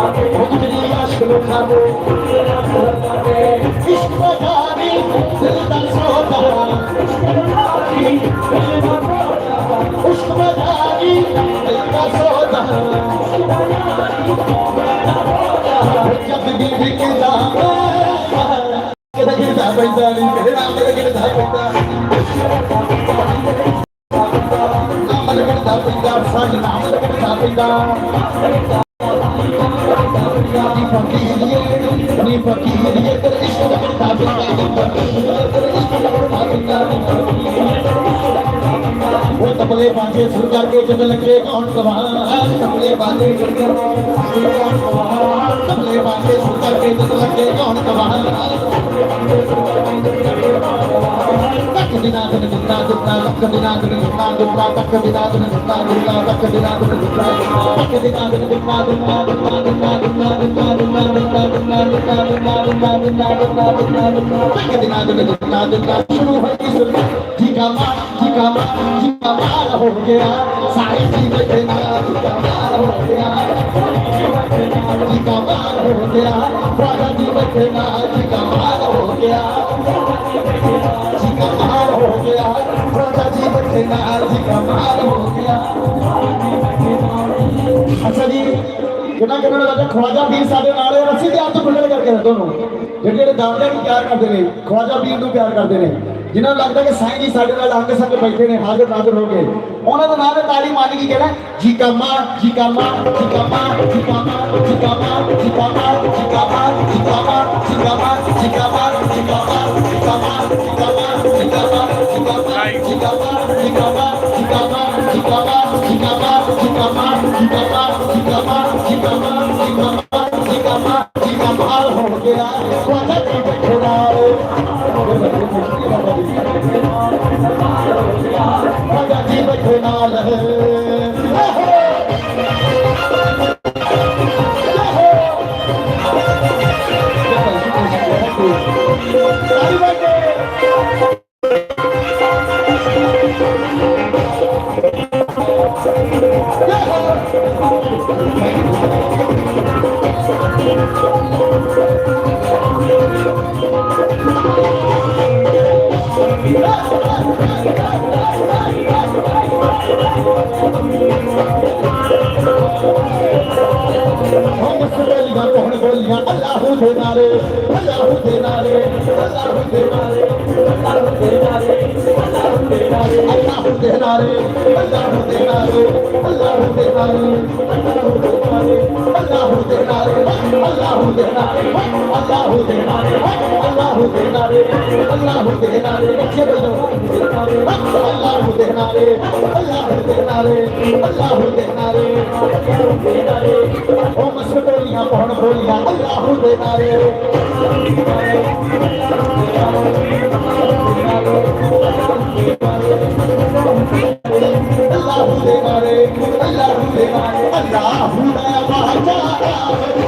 I'm ਨੀ ਫਕੀਰੀਏ ਨੀ ਫਕੀਰੀਏ ਤੇਰੇ ਇਸ਼ਕ ਦਾ ਪੈਂਦਾ ਤੇਰੇ ਇਸ਼ਕ ਦਾ ਪੈਂਦਾ ਉਹ ਤਬਲੇ ਬਾਜੇ ਸੁਰ ਕਰਕੇ ਜਦ ਲੱਗੇ ਕੌਣ ਗਵਾਹ ਤਬਲੇ ਬਾਜੇ ਸੁਰ ਕਰਕੇ ਕੌਣ ਗਵਾਹ ਤਬਲੇ ਬਾਜੇ ਸੁਰ ਕਰਕੇ ਜਦ ਲੱਗੇ ਕੌਣ ਗਵਾਹ तक बिना दिन झुकना दुर्गा तक बिना दिन झुकना दुर्गा तक बिना दिन झुकना तक बिना दिन झुकना दुर्गा दुर्गा दुर्गा दुर्गा दुर्गा दुर्गा दुर्गा दुर्गा दुर्गा दुर्गा दुर्गा दुर्गा दुर्गा दुर्गा दुर्गा तक बिना दिन झुकना दुर्गा शुरू है इस जी का माँ जी का माँ जी का मार हो गया सारी चीज़ें बिना दुर्गा मार हो गया जी का मार हो गया राजा जी बिना जी का मार हो गया ਰਾਜਾ ਜੀਵ ਦੇ ਨਾਲ ਜੀ ਕਾ ਹੋ ਗਿਆ ਅੱਛਾ ਜੀ ਕਿੰਨਾ ਕਿੰਨਾ ਲੱਗਦਾ ਖਵਾਜਾ ਪੀਰ ਸਾਡੇ ਨਾਲ ਹੈ ਅਸੀਂ ਤੇ ਹੱਥ ਖੁੱਲੇ ਕਰਕੇ ਰੱਖੋ ਨੂੰ ਜਿਹੜੇ ਜਿਹੜੇ ਦਾਵਲੇ ਨੂੰ ਪਿਆਰ ਕਰਦੇ ਨੇ ਖਵਾਜਾ ਪੀਰ ਨੂੰ ਪਿਆਰ ਕਰਦੇ ਨੇ ਜਿਨ੍ਹਾਂ ਨੂੰ ਲੱਗਦਾ ਕਿ ਸਾਈਂ ਜੀ ਸਾਡੇ ਨਾਲ ਅੰਗ ਸੰਗ ਬੈਠੇ ਨੇ ਹਾਜ਼ਰ ਨਾਜ਼ਰ ਹੋ ਗਏ ਉਹਨਾਂ ਦੇ ਨਾਲ ਤਾਲੀ ਮਾਰ ਕੇ ਕਹਿਣਾ ਜੀ ਕਾ ਜੀ ਕਾ ਜੀ ਕਾ ਜੀ ਕਾ ਜੀ ਕਾ ਜੀ ਕਾ ਜੀ ਕਾ कमाल से कमाल से कमाल से कमाल हो गया Allah अल्लाह देना रे अल्लाह देना रे अल्लाह देना रे अल्लाह देना रे बच्चे बोलो अल्लाह देना रे अल्लाह देना रे अल्लाह देना रे देना रे ओ मस्कटोलियाँ पहुँच बोलियाँ अल्लाह देना रे अल्लाह देना रे अल्लाह देना रे अल्लाह दया बाहर जा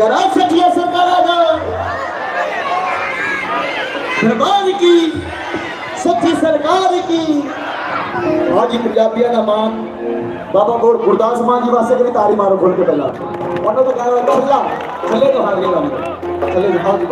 लेकर आ सकिए सरकारा की सच्ची सरकार की। आज पंजाबिया का मान, बाबा गोड़ गुरदास मान जी वास्ते कभी तारी मारो खोल के पहला उन्होंने तो कहा तो हल्ला चले तो हार गए चले तो हार जी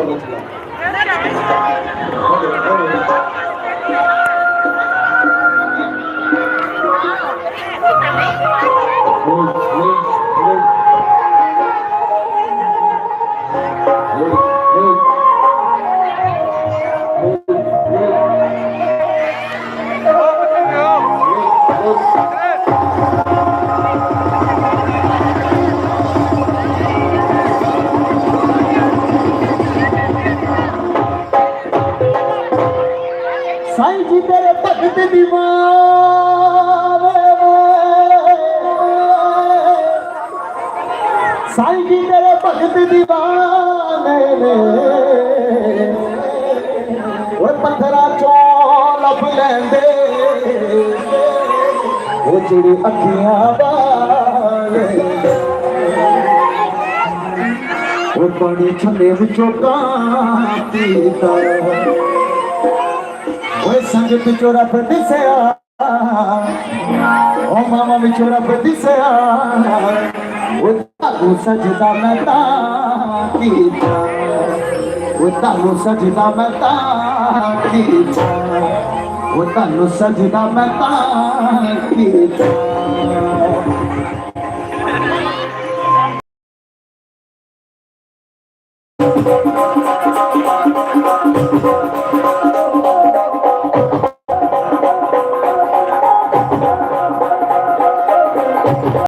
साईं जी मेरे भगत दीवाने ने ओए पत्थरा चो लभ लेंदे। ओ जड़ी अखियां वाले ओ पानी छले विचो कांती तर ओए संग चो रब दिसया। ओ मामा विचो रब दिसया। उतारू सजदा मैं ताकी था उतारू सजदा मैं ताकी था उतारू सजदा मैं ताकी था